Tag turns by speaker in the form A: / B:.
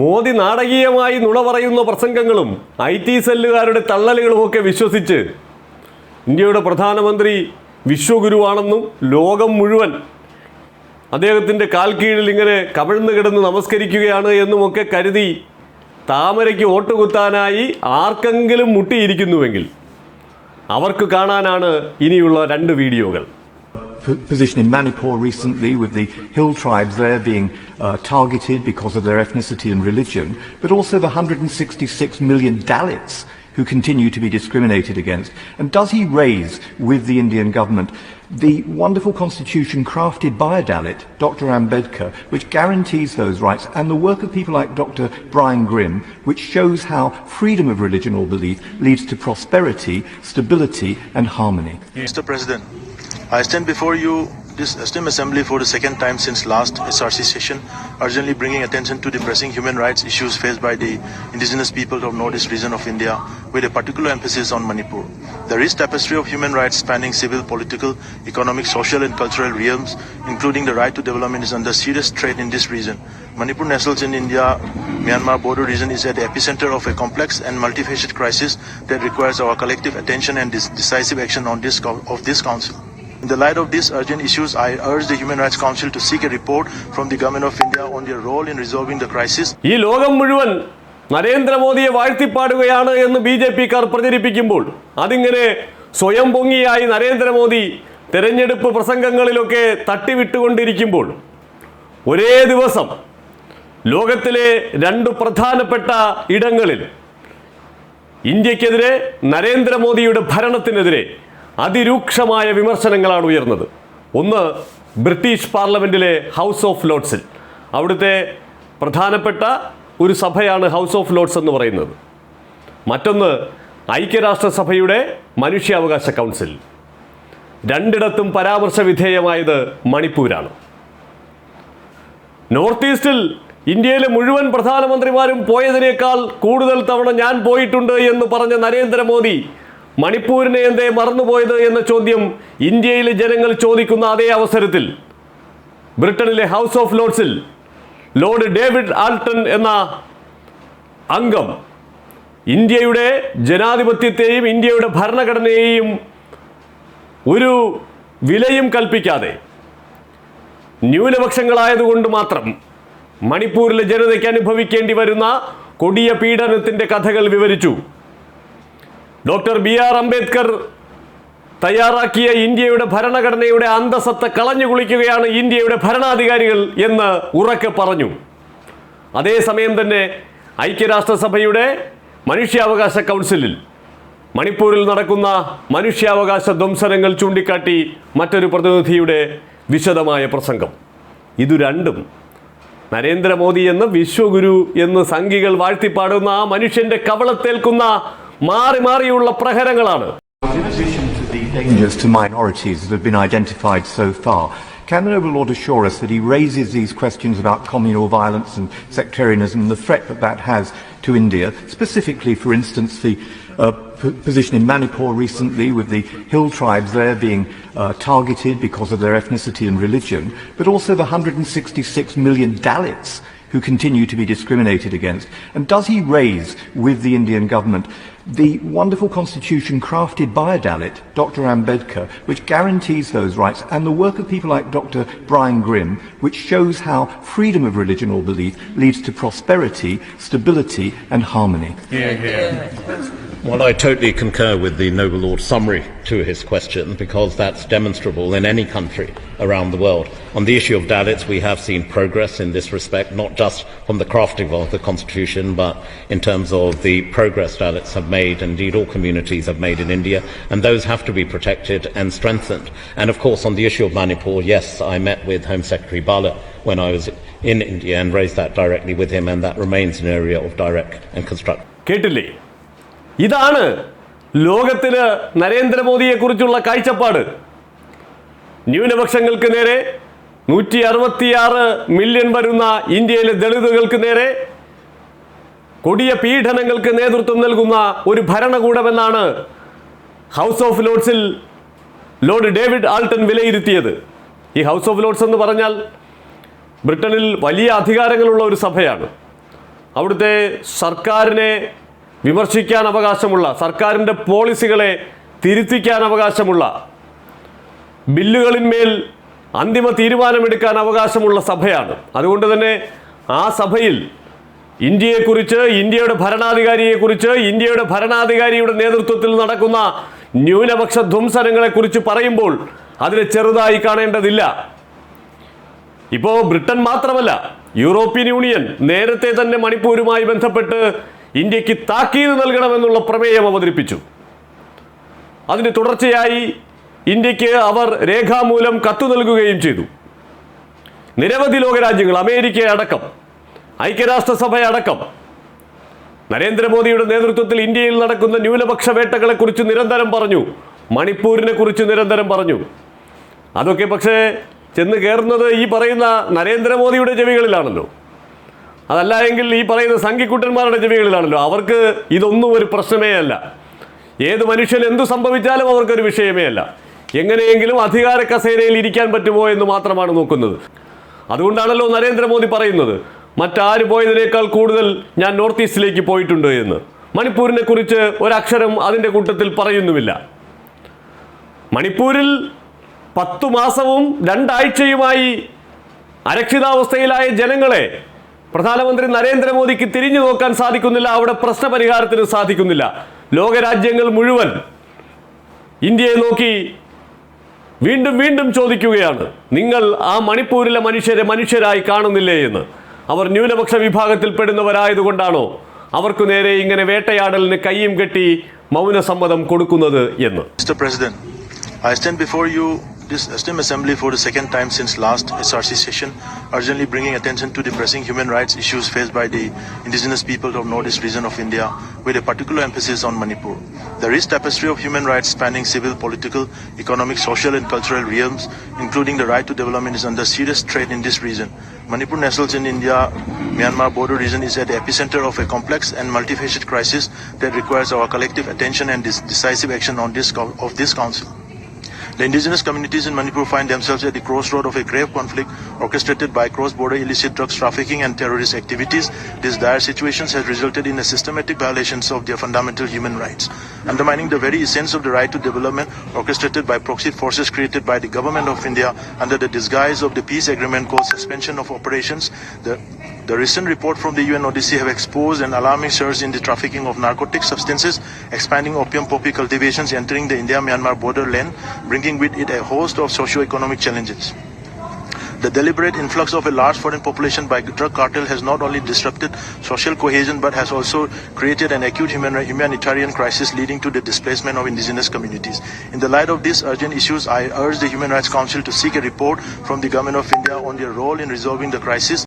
A: മോദി നാടകീയമായി നുണ പറയുന്ന പ്രസംഗങ്ങളും ഐ ടി സെല്ലുകാരുടെ തള്ളലുകളുമൊക്കെ വിശ്വസിച്ച് ഇന്ത്യയുടെ പ്രധാനമന്ത്രി വിശ്വഗുരുവാണെന്നും ലോകം മുഴുവൻ അദ്ദേഹത്തിന്റെ കാൽ കീഴിൽ ഇങ്ങനെ കവിഴ്ന്ന് കിടന്ന് നമസ്കരിക്കുകയാണ് എന്നുമൊക്കെ കരുതി താമരയ്ക്ക് വോട്ട് കുത്താനായി ആർക്കെങ്കിലും മുട്ടിയിരിക്കുന്നുവെങ്കിൽ അവർക്ക് കാണാനാണ് ഇനിയുള്ള രണ്ട് വീഡിയോകൾ.
B: Position in Manipur recently with the hill tribes there being uh, targeted because of their ethnicity and religion, but also the 166 million Dalits who continue to be discriminated against? And does he raise with the Indian government the wonderful constitution crafted by a Dalit, Dr. Ambedkar, which guarantees those rights, and the work of people like Dr. Brian Grimm, which shows how freedom of religion or belief leads to prosperity, stability, and harmony?
C: Mr. President, I stand before you this esteemed assembly for the second time since last SRC session, urgently bringing attention to the pressing human rights issues faced by the indigenous people of northeast region of India, with a particular emphasis on Manipur. The rich tapestry of human rights spanning civil, political, economic, social and cultural realms, including the right to development, is under serious threat in this region. Manipur nestles in India-Myanmar border region is at the epicenter of a complex and multifaceted crisis that requires our collective attention and decisive action on this of this council. In the light of these urgent issues, I urge the Human Rights Council to seek a report from the Government of India on their role in resolving the crisis.
A: ഈ ലോകം മുഴുവൻ നരേന്ദ്രമോദിയെ വാഴ്ത്തിപ്പാടുകയാണ് എന്ന് B J പിക്കാർ പ്രചരിപ്പിക്കുമ്പോൾ അതിങ്ങനെ സ്വയം പൊങ്ങിയായി നരേന്ദ്രമോദി തെരഞ്ഞെടുപ്പ് പ്രസംഗങ്ങളിലൊക്കെ തട്ടിവിട്ടുകൊണ്ടിരിക്കുമ്പോൾ ഒരേ ദിവസം ലോകത്തിലെ രണ്ട് പ്രധാനപ്പെട്ട ഇടങ്ങളിൽ ഇന്ത്യക്കെതിരെ നരേന്ദ്രമോദിയുടെ ഭരണത്തിനെതിരെ അതിരൂക്ഷമായ വിമർശനങ്ങളാണ് ഉയർന്നത്. ഒന്ന് ബ്രിട്ടീഷ് പാർലമെന്റിലെ ഹൗസ് ഓഫ് ലോഡ്സിൽ അവിടുത്തെ പ്രധാനപ്പെട്ട ഒരു സഭയാണ് ഹൗസ് ഓഫ് ലോഡ്സ് എന്ന് പറയുന്നത്. മറ്റൊന്ന് ഐക്യരാഷ്ട്രസഭയുടെ മനുഷ്യാവകാശ കൗൺസിൽ. രണ്ടിടത്തും പരാമർശ വിധേയമായത് മണിപ്പൂരാണ്. നോർത്ത് ഈസ്റ്റിൽ ഇന്ത്യയിലെ മുഴുവൻ പ്രധാനമന്ത്രിമാരും പോയതിനേക്കാൾ കൂടുതൽ തവണ ഞാൻ പോയിട്ടുണ്ട് എന്ന് പറഞ്ഞ നരേന്ദ്രമോദി മണിപ്പൂരിനെ എന്തേ മറന്നുപോയത് എന്ന ചോദ്യം ഇന്ത്യയിലെ ജനങ്ങൾ ചോദിക്കുന്ന അതേ അവസരത്തിൽ ബ്രിട്ടനിലെ ഹൗസ് ഓഫ് ലോർഡ്സിൽ ലോർഡ് ഡേവിഡ് ആൾട്ടൺ എന്ന അംഗം ഇന്ത്യയുടെ ജനാധിപത്യത്തെയും ഇന്ത്യയുടെ ഭരണഘടനയെയും ഒരു വിലയും കൽപ്പിക്കാതെ ന്യൂനപക്ഷങ്ങളായതുകൊണ്ട് മാത്രം മണിപ്പൂരിലെ ജനതയ്ക്ക് അനുഭവിക്കേണ്ടി വരുന്ന കൊടിയ പീഡനത്തിന്റെ കഥകൾ വിവരിച്ചു. ഡോക്ടർ ബി ആർ അംബേദ്കർ തയ്യാറാക്കിയ ഇന്ത്യയുടെ ഭരണഘടനയുടെ അന്തസത്ത കളഞ്ഞു കുളിക്കുകയാണ് ഇന്ത്യയുടെ ഭരണാധികാരികൾ എന്ന് ഉറക്കെ പറഞ്ഞു. അതേസമയം തന്നെ ഐക്യരാഷ്ട്രസഭയുടെ മനുഷ്യാവകാശ കൗൺസിലിൽ മണിപ്പൂരിൽ നടക്കുന്ന മനുഷ്യാവകാശ ധ്വംസനങ്ങൾ ചൂണ്ടിക്കാട്ടി മറ്റൊരു പ്രതിനിധിയുടെ വിശദമായ പ്രസംഗം. ഇതു രണ്ടും നരേന്ദ്രമോദി എന്ന വിശ്വഗുരു എന്ന് സംഘികൾ വാഴ്ത്തിപ്പാടുന്ന ആ മനുഷ്യന്റെ കവളത്തേൽക്കുന്ന മാറി മാറിയുള്ള പ്രഹരങ്ങളാണ്
B: In addition to the dangers to minorities that have been identified so far, can the Noble Lord assure us that he raises these questions about communal violence and sectarianism and the threat that that has to India, specifically, for instance, the uh, p- position in Manipur recently with the hill tribes there being uh, targeted because of their ethnicity and religion, but also the 166 million Dalits who continue to be discriminated against? And does he raise with the Indian government the wonderful constitution crafted by a Dalit, Dr. Ambedkar, which guarantees those rights, and the work of people like Dr. Brian Grimm, which shows how freedom of religion or belief leads to prosperity, stability, and harmony?
D: Well, I totally concur with the Noble Lord's summary to his question because that's demonstrable in any country around the world. On the issue of Dalits, we have seen progress in this respect, not just from the crafting of the Constitution, but in terms of the progress Dalits have made, indeed all communities have made in India, and those have to be protected and strengthened. And of course, on the issue of Manipur, yes, I met with Home Secretary Bala when I was in India and raised that directly with him, and that remains an area of direct and constructive.
A: കേട്ടില്ലേ ഇതാണ് ലോകത്തിന് നരേന്ദ്രമോദിയെക്കുറിച്ചുള്ള കാഴ്ചപ്പാട്. ന്യൂനപക്ഷങ്ങൾക്ക് നേരെ നൂറ്റി അറുപത്തിയാറ് million വരുന്ന ഇന്ത്യയിലെ ദളിതുകൾക്ക് നേരെ കൊടിയ പീഡനങ്ങൾക്ക് നേതൃത്വം നൽകുന്ന ഒരു ഭരണകൂടമെന്നാണ് ഹൗസ് ഓഫ് ലോഡ്സിൽ ലോർഡ് ഡേവിഡ് ആൾട്ടൺ വിലയിരുത്തിയത്. ഈ ഹൗസ് ഓഫ് ലോഡ്സ് എന്ന് പറഞ്ഞാൽ ബ്രിട്ടനിൽ വലിയ അധികാരങ്ങളുള്ള ഒരു സഭയാണ്. അവിടുത്തെ സർക്കാരിനെ വിമർശിക്കാൻ അവകാശമുള്ള സർക്കാരിന്റെ പോളിസികളെ തിരുത്തിക്കാൻ അവകാശമുള്ള ബില്ലുകളിന്മേൽ അന്തിമ തീരുമാനമെടുക്കാൻ അവകാശമുള്ള സഭയാണ്. അതുകൊണ്ട് തന്നെ ആ സഭയിൽ ഇന്ത്യയെക്കുറിച്ച് ഇന്ത്യയുടെ ഭരണാധികാരിയെക്കുറിച്ച് ഇന്ത്യയുടെ ഭരണാധികാരിയുടെ നേതൃത്വത്തിൽ നടക്കുന്ന ന്യൂനപക്ഷ ധ്വംസനങ്ങളെക്കുറിച്ച് പറയുമ്പോൾ അതിനെ ചെറുതായി കാണേണ്ടതില്ല. ഇപ്പോൾ ബ്രിട്ടൻ മാത്രമല്ല യൂറോപ്യൻ യൂണിയൻ നേരത്തെ തന്നെ മണിപ്പൂരുമായി ബന്ധപ്പെട്ട് ഇന്ത്യയ്ക്ക് താക്കീത് നൽകണമെന്നുള്ള പ്രമേയം അവതരിപ്പിച്ചു. അതിന് തുടർച്ചയായി ഇന്ത്യയ്ക്ക് അവർ രേഖാമൂലം കത്തു നൽകുകയും ചെയ്തു. നിരവധി ലോകരാജ്യങ്ങൾ അമേരിക്ക അടക്കം ഐക്യരാഷ്ട്രസഭ അടക്കം നരേന്ദ്രമോദിയുടെ നേതൃത്വത്തിൽ ഇന്ത്യയിൽ നടക്കുന്ന ന്യൂനപക്ഷ വേട്ടകളെക്കുറിച്ച് നിരന്തരം പറഞ്ഞു. മണിപ്പൂരിനെ കുറിച്ച് നിരന്തരം പറഞ്ഞു. അതൊക്കെ പക്ഷേ ചെന്ന് കയറുന്നത് ഈ പറയുന്ന നരേന്ദ്രമോദിയുടെ ചെവികളിലാണല്ലോ. അതല്ല എങ്കിൽ ഈ പറയുന്ന സംഘിക്കുട്ടന്മാരുടെ ചെവികളിലാണല്ലോ. അവർക്ക് ഇതൊന്നും ഒരു പ്രശ്നമേ അല്ല. ഏത് മനുഷ്യൻ എന്തു സംഭവിച്ചാലും അവർക്കൊരു വിഷയമേ അല്ല. എങ്ങനെയെങ്കിലും അധികാര കസേരയിൽ ഇരിക്കാൻ പറ്റുമോ എന്ന് മാത്രമാണ് നോക്കുന്നത്. അതുകൊണ്ടാണല്ലോ നരേന്ദ്രമോദി പറയുന്നത് മറ്റാര് പോയതിനേക്കാൾ കൂടുതൽ ഞാൻ നോർത്ത് ഈസ്റ്റിലേക്ക് പോയിട്ടുണ്ട് എന്ന്. മണിപ്പൂരിനെ കുറിച്ച് ഒരക്ഷരം അതിന്റെ കൂട്ടത്തിൽ പറയുന്നുമില്ല. മണിപ്പൂരിൽ പത്തു മാസവും രണ്ടാഴ്ചയുമായി അരക്ഷിതാവസ്ഥയിലായ ജനങ്ങളെ പ്രധാനമന്ത്രി നരേന്ദ്രമോദിക്ക് തിരിഞ്ഞു നോക്കാൻ സാധിക്കുന്നില്ല അവിടെ പ്രശ്നപരിഹാരത്തിന് സാധിക്കുന്നില്ല. ലോകരാജ്യങ്ങൾ മുഴുവൻ ഇന്ത്യയെ നോക്കി വീണ്ടും വീണ്ടും ചോദിക്കുകയാണ് നിങ്ങൾ ആ മണിപ്പൂരിലെ മനുഷ്യരെ മനുഷ്യരായി കാണുന്നില്ലേ എന്ന്? അവർ ന്യൂനപക്ഷ വിഭാഗത്തിൽപ്പെടുന്നവരായതുകൊണ്ടാണോ അവർക്കു നേരെ ഇങ്ങനെ വേട്ടയാടലിന് കയ്യും കെട്ടി മൗനസമ്മതം കൊടുക്കുന്നത് എന്ന്.
C: This esteemed assembly for the second time since last SRC session, urgently bringing attention to the pressing human rights issues faced by the indigenous people of northeast region of India, with a particular emphasis on Manipur. The tapestry of human rights spanning civil, political, economic, social and cultural realms, including the right to development, is under serious threat in this region. Manipur nestles in India-Myanmar border region is at the epicenter of a complex and multifaceted crisis that requires our collective attention and decisive action on this of this council. The indigenous communities in Manipur find themselves at the crossroad of a grave conflict orchestrated by cross-border illicit drugs trafficking and terrorist activities. These dire situations has resulted in a systematic violations of their fundamental human rights, undermining the very essence of the right to development orchestrated by proxy forces created by the government of India under the disguise of the peace agreement called suspension of operations. The the recent report from the UNODC have exposed an alarming surge in the trafficking of narcotic substances, expanding opium poppy cultivations entering the India-Myanmar borderland, bringing with it a host of socio-economic challenges. The deliberate influx of a large foreign population by drug cartel has not only disrupted social cohesion but has also created an acute human, humanitarian crisis leading to the displacement of indigenous communities. In the light of these urgent issues, I urge the Human Rights Council to seek a report from the Government of India on their role in resolving the crisis.